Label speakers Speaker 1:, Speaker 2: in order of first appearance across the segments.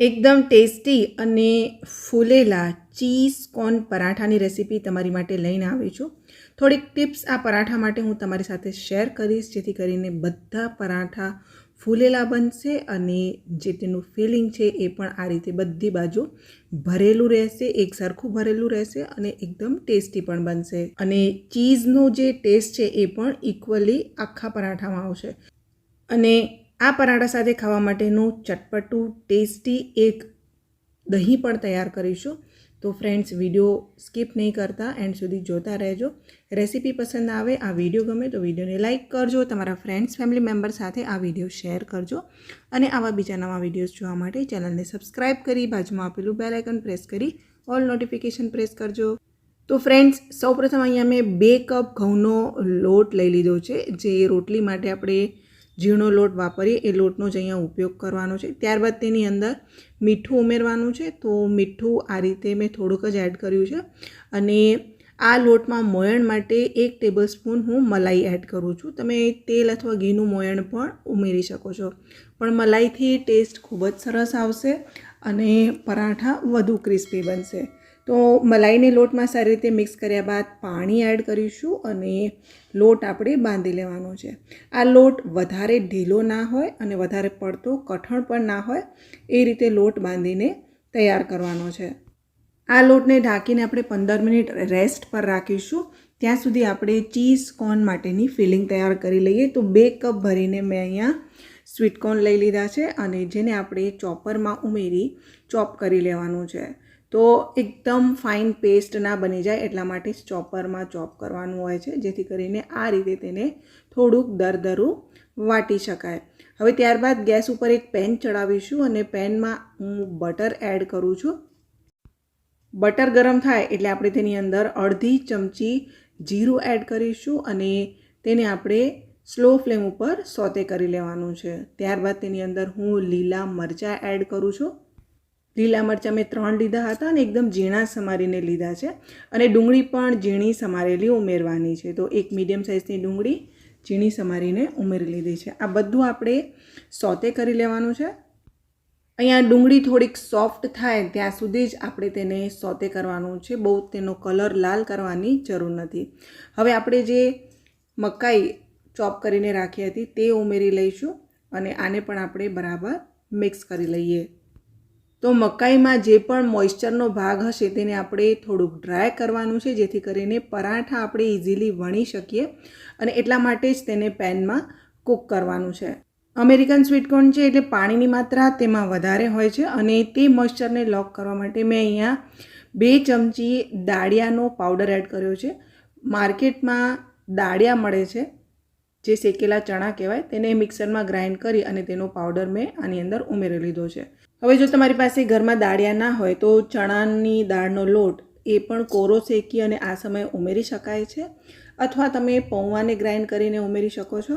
Speaker 1: એકદમ ટેસ્ટી અને ફૂલેલા ચીઝ કોર્ન પરાઠાની રેસીપી તમારી માટે લઈને આવી છું. થોડીક ટિપ્સ આ પરાઠા માટે હું તમારી સાથે શેર કરીશ, જેથી કરીને બધા પરાઠા ફૂલેલા બનશે અને જે તેનું ફિલિંગ છે એ પણ આ રીતે બધી બાજુ ભરેલું રહેશે એક સરખું ભરેલું રહેશે અને એકદમ ટેસ્ટી પણ બનશે. અને ચીઝનો જે ટેસ્ટ છે એ પણ ઇક્વલી આખા પરાઠામાં આવશે. અને આ પરાઠા સાથે ખાવા માટેનું ચટપટું, ટેસ્ટી એક દહીં પણ તૈયાર કરીશું. તો ફ્રેન્ડ્સ વીડિયો સ્કીપ નહીં કરતા એન્ડ સુધી જોતા રહેજો. રેસીપી પસંદ આવે, આ વીડિયો ગમે તો વિડીયોને લાઇક કરજો, તમારા ફ્રેન્ડ્સ ફેમિલી મેમ્બર સાથે આ વીડિયો શેર કરજો. અને આવા બીજા નવા વિડીયોઝ જોવા માટે ચેનલને સબસ્ક્રાઇબ કરી, બાજુમાં આપેલું બેલ પ્રેસ કરી ઓલ નોટિફિકેશન પ્રેસ કરજો. તો ફ્રેન્ડ્સ સૌપ્રથમ અહીંયા મેં બે કપ ઘઉંનો લોટ લઈ લીધો છે, જે રોટલી માટે આપણે ઝીણો લોટ વાપરીએ, એ લોટનો જ અહીંયા ઉપયોગ કરવાનો છે. ત્યારબાદ તેની અંદર મીઠું ઉમેરવાનું છે. તો મીઠું આ રીતે મેં થોડુંક જ એડ કર્યું છે. અને આ લોટમાં મોયણ માટે એક ટેબલ સ્પૂન હું મલાઈ એડ કરું છું. તમે તેલ અથવા ઘીનું મોયણ પણ ઉમેરી શકો છો. પણ મલાઈથી ટેસ્ટ ખૂબ જ સરસ આવશે અને પરાઠા વધુ ક્રિસ્પી બનશે. તો મલાઈને લોટમાં સારી રીતે મિક્સ કર્યા બાદ પાણી એડ કરીશું અને લોટ આપણે બાંધી લેવાનો છે. આ લોટ વધારે ઢીલો ના હોય અને વધારે પડતો કઠણ પણ ના હોય, એ રીતે લોટ બાંધીને તૈયાર કરવાનો છે. આ લોટને ઢાંકીને આપણે પંદર મિનિટ રેસ્ટ પર રાખીશું. ત્યાં સુધી આપણે ચીઝ કોર્ન માટેની ફિલિંગ તૈયાર કરી લઈએ. તો બે કપ ભરીને મેં અહીંયા સ્વીટકોર્ન લઈ લીધા છે અને જેને આપણે ચોપરમાં ઉમેરી ચોપ કરી લેવાનું છે. તો એકદમ ફાઇન પેસ્ટ ના બની જાય એટલા માટે ચોપરમાં ચોપ કરવાનું હોય છે, જેથી કરીને આ રીતે તેને થોડુંક દરદરું વાટી શકાય. હવે ત્યારબાદ ગેસ ઉપર એક પેન ચડાવીશું અને પેનમાં હું બટર એડ કરું છું. બટર ગરમ થાય એટલે આપણે તેની અંદર અડધી ચમચી જીરું એડ કરીશું અને તેને આપણે સ્લો ફ્લેમ ઉપર સોતે કરી લેવાનું છે. ત્યારબાદ તેની અંદર હું લીલા મરચાં એડ કરું છું. લીલા મરચાં મેં ત્રણ લીધા હતા અને એકદમ ઝીણા સમારીને લીધા છે. અને ડુંગળી પણ ઝીણી સમારેલી ઉમેરવાની છે. તો એક મીડિયમ સાઇઝની ડુંગળી ઝીણી સમારીને ઉમેરી લીધી છે. આ બધું આપણે સોતે કરી લેવાનું છે. અહીંયા ડુંગળી થોડીક સોફ્ટ થાય ત્યાં સુધી જ આપણે તેને સોતે કરવાનું છે. બહુ તેનો કલર લાલ કરવાની જરૂર નથી. હવે આપણે જે મકાઈ ચોપ કરીને રાખી હતી તે ઉમેરી લઈશું અને આને પણ આપણે બરાબર મિક્સ કરી લઈએ. તો મકાઈમાં જે પણ મોઇશ્ચરનો ભાગ હશે તેને આપણે થોડુંક ડ્રાય કરવાનું છે, જેથી કરીને પરાઠા આપણે ઇઝીલી વણી શકીએ અને એટલા માટે જ તેને પેનમાં કૂક કરવાનું છે. અમેરિકન સ્વીટકોર્ન છે એટલે પાણીની માત્રા તેમાં વધારે હોય છે અને તે મોઇશ્ચરને લોક કરવા માટે મેં અહીંયા બે ચમચી દાળિયાનો પાવડર એડ કર્યો છે. માર્કેટમાં દાળિયા મળે છે, જે શેકેલા ચણા કહેવાય, તેને મિક્સરમાં ગ્રાઇન્ડ કરી અને તેનો પાવડર મેં આની અંદર ઉમેરી લીધો છે. હવે જો તમારી પાસે ઘરમાં દાળિયા ના હોય તો ચણાની દાળનો લોટ એ પણ કોરો શેકી અને આ સમયે ઉમેરી શકાય છે. અથવા તમે પૌવાને ગ્રાઇન્ડ કરીને ઉમેરી શકો છો.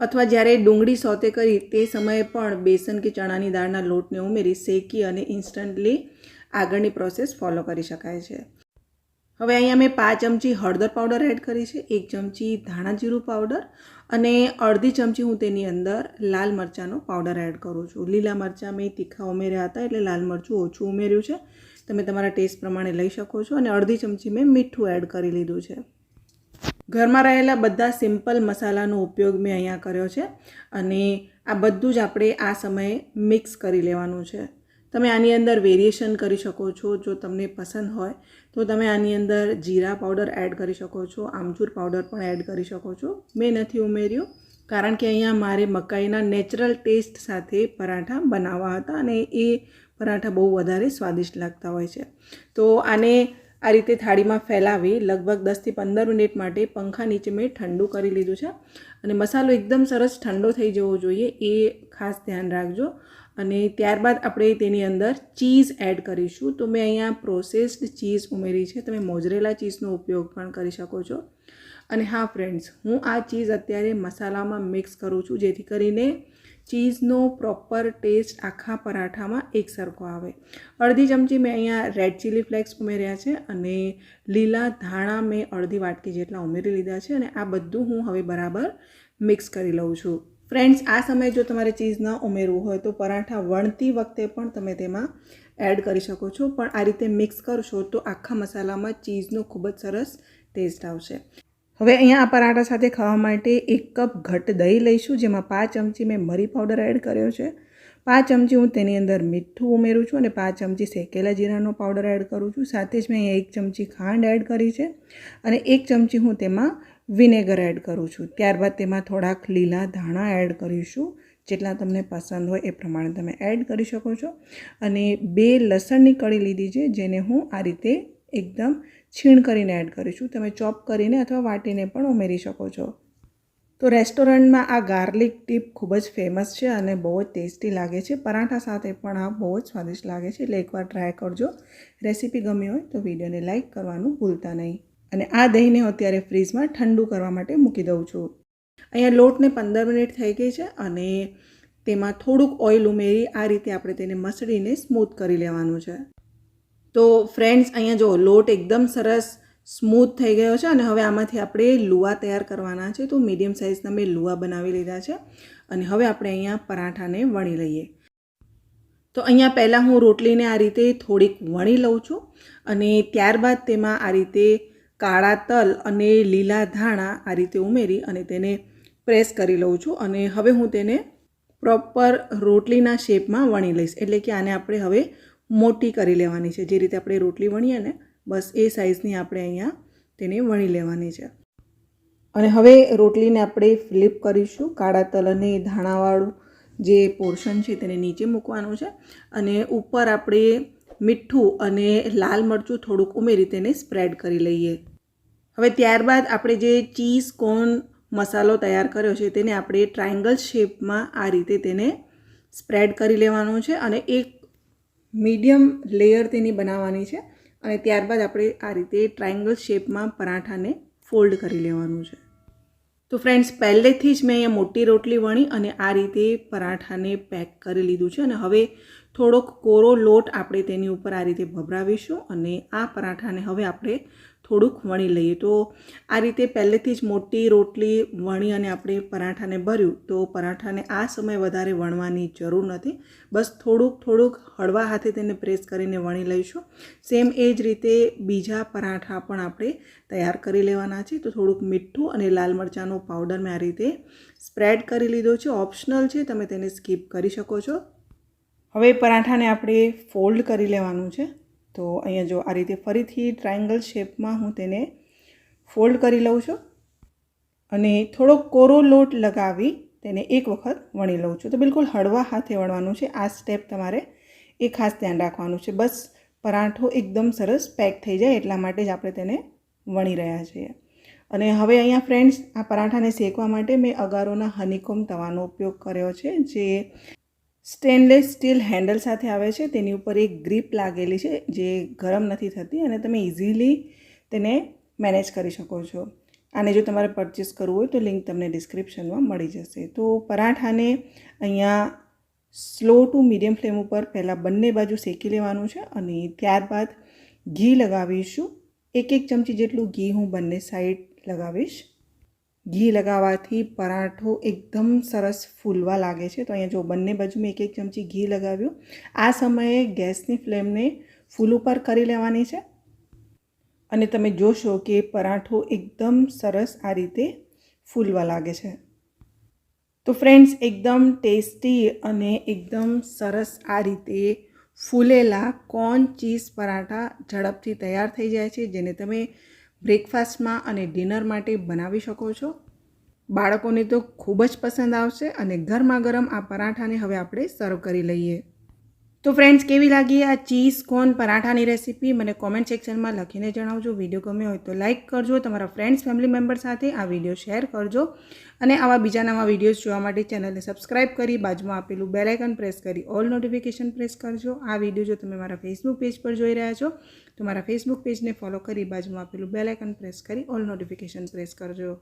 Speaker 1: અથવા જ્યારે ડુંગળી સોતે કરી તે સમયે પણ બેસન કે ચણાની દાળના લોટને ઉમેરી શેકી અને ઇન્સ્ટન્ટલી આગળની પ્રોસેસ ફોલો કરી શકાય છે. હવે અહીંયા મેં પાંચ ચમચી હળદર પાવડર એડ કરી છે, એક ચમચી ધાણા જીરું પાવડર અને અડધી ચમચી હું તેની અંદર લાલ મરચાંનો પાવડર એડ કરું છું. લીલા મરચાં મેં તીખા ઉમેર્યા હતા એટલે લાલ મરચું ઓછું ઉમેર્યું છે. તમે તમારા ટેસ્ટ પ્રમાણે લઈ શકો છો અને અડધી ચમચી મેં મીઠું એડ કરી લીધું છે. ઘરમાં રહેલા બધા સિમ્પલ મસાલાનો ઉપયોગ મેં અહીંયા કર્યો છે અને આ બધું જ આપણે આ સમયે મિક્સ કરી લેવાનું છે. તમે આની અંદર વેરિએશન કરી શકો છો, જો તમને પસંદ હોય તો તમે આની અંદર જીરા પાવડર એડ કરી શકો છો, આમચૂર પાવડર પણ એડ કરી શકો છો. મેં નથી ઉમેર્યું, કારણ કે અહીંયા મારે મકાઈના નેચરલ ટેસ્ટ સાથે પરાઠા બનાવવા હતા અને એ પરાઠા બહુ વધારે સ્વાદિષ્ટ લાગતા હોય છે. તો આને આ રીતે થાળીમાં ફેલાવી લગભગ દસથી પંદર મિનિટ માટે પંખા નીચે મેં ઠંડુ કરી લીધું છે. અને મસાલો એકદમ સરસ ઠંડો થઈ જવો જોઈએ, એ ખાસ ધ્યાન રાખજો. અને ત્યારબાદ આપણે તેની અંદર ચીઝ એડ કરીશું. તો મેં અહીંયા પ્રોસેસ્ડ ચીઝ ઉમેરી છે. તમે મોજરેલા ચીઝનો ઉપયોગ પણ કરી શકો છો. અને હા, ફ્રેન્ડ્સ, હું આ ચીઝ અત્યારે મસાલામાં મિક્સ કરું છું, જેથી કરીને ચીઝનો પ્રોપર ટેસ્ટ આખા પરાઠામાં એક સરખો આવે. અડધી ચમચી મેં અહીંયા રેડ ચીલી ફ્લેક્સ ઉમેર્યા છે અને લીલા ધાણા મેં અડધી વાટકી જેટલા ઉમેરી લીધા છે અને આ બધું હું હવે બરાબર મિક્સ કરી લઉં છું. ફ્રેન્ડ્સ આ સમયે જો તમારે ચીઝ ન ઉમેરવું હોય તો પરાઠા વણતી વખતે પણ તમે તેમાં એડ કરી શકો છો. પણ આ રીતે મિક્સ કરશો તો આખા મસાલામાં ચીઝનો ખૂબ જ સરસ ટેસ્ટ આવશે. હવે અહીંયા આ પરાઠા સાથે ખાવા માટે એક કપ ઘટ દહીં લઈશું, જેમાં પાંચ ચમચી મેં મરી પાવડર એડ કર્યો છે. પાંચ ચમચી હું તેની અંદર મીઠું ઉમેરું છું અને પાંચ ચમચી શેકેલા જીરાનો પાવડર એડ કરું છું. સાથે જ મેં અહીંયા એક ચમચી ખાંડ એડ કરી છે અને એક ચમચી હું તેમાં વિનેગર એડ કરું છું. ત્યારબાદ તેમાં થોડાક લીલા ધાણા એડ કરીશું જેટલા તમને પસંદ હોય એ પ્રમાણે તમે એડ કરી શકો છો. અને બે લસણની કળી લીધી છે, જેને હું આ રીતે એકદમ છીણ કરીને એડ કરીશું તમે ચોપ કરીને અથવા વાટીને પણ ઉમેરી શકો છો. તો રેસ્ટોરન્ટમાં આ ગાર્લિક ટીપ ખૂબ જ ફેમસ છે અને બહુ જ ટેસ્ટી લાગે છે. પરાઠા સાથે પણ આ બહુ જ સ્વાદિષ્ટ લાગે છે. એટલે એકવાર ટ્રાય કરજો. રેસીપી ગમી હોય તો વિડીયોને લાઇક કરવાનું ભૂલતા નહીં. અને આ દહીંને હું અત્યારે ફ્રીજમાં ઠંડુ કરવા માટે મૂકી દઉં છું. અહીંયા લોટને પંદર મિનિટ થઈ ગઈ છે અને તેમાં થોડુંક ઓઇલ ઉમેરી આ રીતે આપણે તેને મસળીને સ્મૂથ કરી લેવાનું છે. તો ફ્રેન્ડ્સ, અહીંયા જો લોટ એકદમ સરસ સ્મૂથ થઈ ગયો છે અને હવે આમાંથી આપણે લુવા તૈયાર કરવાના છે. તો મીડિયમ સાઇઝના મેં લુવા બનાવી લીધા છે અને હવે આપણે અહીંયા પરાઠાને વણી લઈએ. તો અહીંયા પહેલાં હું રોટલીને આ રીતે થોડીક વણી લઉં છું અને ત્યારબાદ તેમાં આ રીતે કાળા તલ અને લીલા ધાણા આ રીતે ઉમેરી અને તેને પ્રેસ કરી લઉં છું અને હવે હું તેને પ્રોપર રોટલીના શેપમાં વણી લઈશ. એટલે કે આને આપણે હવે મોટી કરી લેવાની છે. જે રીતે આપણે રોટલી વણીએ ને, બસ એ સાઇઝની આપણે અહીંયા તેને વણી લેવાની છે. અને હવે રોટલીને આપણે ફ્લિપ કરીશું. કાળા તલ અને ધાણાવાળું જે પોર્શન છે તેને નીચે મૂકવાનું છે. અને ઉપર આપણે મીઠું અને લાલ મરચું થોડુંક ઉમેરી તેને સ્પ્રેડ કરી લઈએ. હવે ત્યારબાદ આપણે જે ચીઝ, કોર્ન મસાલો તૈયાર કર્યો છે તેને આપણે ટ્રાયંગલ શેપમાં આ રીતે તેને સ્પ્રેડ કરી લેવાનું છે અને એક મીડિયમ લેયર તેની બનાવવાની છે અને ત્યારબાદ આપણે આ રીતે ટ્રાયંગલ શેપમાં પરાઠાને ફોલ્ડ કરી લેવાનું છે. તો ફ્રેન્ડ્સ, પહેલેથી જ મેં અહીંયા મોટી રોટલી વણી અને આ રીતે પરાઠાને પેક કરી લીધું છે અને હવે થોડોક કોરો લોટ આપણે તેની ઉપર આ રીતે ભભરાવીશું અને આ પરાઠાને હવે આપણે થોડુંક વણી લઈએ. તો આ રીતે પહેલેથી જ મોટી રોટલી વણી અને આપણે પરાઠાને ભર્યું. તો પરાઠાને આ સમય વધારે વણવાની જરૂર નથી. બસ થોડુંક થોડુંક હળવા હાથે તેને પ્રેસ કરીને વણી લઈશું. સેમ એ જ રીતે બીજા પરાઠા પણ આપણે તૈયાર કરી લેવાના છે. તો થોડુંક મીઠું અને લાલ મરચાંનો પાવડર મેં આ રીતે સ્પ્રેડ કરી લીધો છે. ઓપ્શનલ છે, તમે તેને સ્કીપ કરી શકો છો. હવે પરાઠાને આપણે ફોલ્ડ કરી લેવાનું છે. તો અહીંયા જો આ રીતે ફરીથી ટ્રાયંગલ શેપમાં હું તેને ફોલ્ડ કરી લઉં છું અને થોડો કોરો લોટ લગાવી તેને એક વખત વણી લઉં છું. તો બિલકુલ હળવા હાથે વણવાનું છે. આ સ્ટેપ તમારે એ ખાસ ધ્યાન રાખવાનું છે. બસ પરાઠો એકદમ સરસ પેક થઈ જાય એટલા માટે જ આપણે તેને વણી રહ્યા છીએ. અને હવે અહીંયા ફ્રેન્ડ્સ આ પરાઠાને શેકવા માટે મેં અગારોના હનીકોમ તવાનો ઉપયોગ કર્યો છે, જે સ્ટેનલેસ સ્ટીલ હેન્ડલ સાથે આવે છે. તેની ઉપર એક ગ્રીપ લાગેલી છે જે ગરમ નથી થતી અને તમે ઇઝીલી તેને મેનેજ કરી શકો છો. આને જો તમારે પરચેસ કરવું હોય તો લિંક તમને ડિસ્ક્રિપ્શનમાં મળી જશે. તો પરાઠાને અહીંયા સ્લો ટુ મીડિયમ ફ્લેમ ઉપર પહેલાં બંને બાજુ શેકી લેવાનું છે અને ત્યારબાદ ઘી લગાવીશું. એક એક ચમચી જેટલું ઘી હું બંને સાઈડ લગાવીશ. ઘી લગાવવાથી પરાઠો એકદમ સરસ ફૂલવા લાગે છે. તો અહીંયા જો બંને બાજુ મેં એક એક ચમચી ઘી લગાવ્યું. આ સમયે ગેસની ફ્લેમને ફૂલ ઉપર કરી લેવાની છે. અને તમે જોશો કે પરાઠો એકદમ સરસ આ રીતે ફૂલવા લાગે છે. તો ફ્રેન્ડ્સ, એકદમ ટેસ્ટી અને એકદમ સરસ આ રીતે ફૂલેલા કોર્ન ચીઝ પરાઠા ઝડપથી તૈયાર થઈ જાય છે, જેને તમે બ્રેકફાસ્ટમાં અને ડિનર માટે બનાવી શકો છો. બાળકોને તો ખૂબ જ પસંદ આવશે અને ગરમા ગરમ આ પરાઠાને હવે આપણે સર્વ કરી લઈએ. તો ફ્રેન્ડ્સ કેવી લાગી આ ચીઝ? કોન પરાઠાની રેસીપી મને કોમેન્ટ સેક્શનમાં લખીને જણાવજો. વીડિયો ગમ્યો હોય તો લાઇક કરજો. તમારા ફ્રેન્ડ્સ ફેમિલી મેમ્બર સાથે આ વીડિયો શેર કરજો. અને આવા બીજા નવા વિડીયોઝ જોવા માટે ચેનલને સબસ્ક્રાઇબ કરી, બાજુમાં આપેલું બેલાઇકન પ્રેસ કરી ઓલ નોટિફિકેશન પ્રેસ કરજો. આ વીડિયો જો તમે મારા ફેસબુક પેજ પર જોઈ રહ્યા છો, તો મારા ફેસબુક પેજને ફોલો કરી, બાજુમાં આપેલું બેલાઇકન પ્રેસ કરી ઓલ નોટિફિકેશન પ્રેસ કરજો.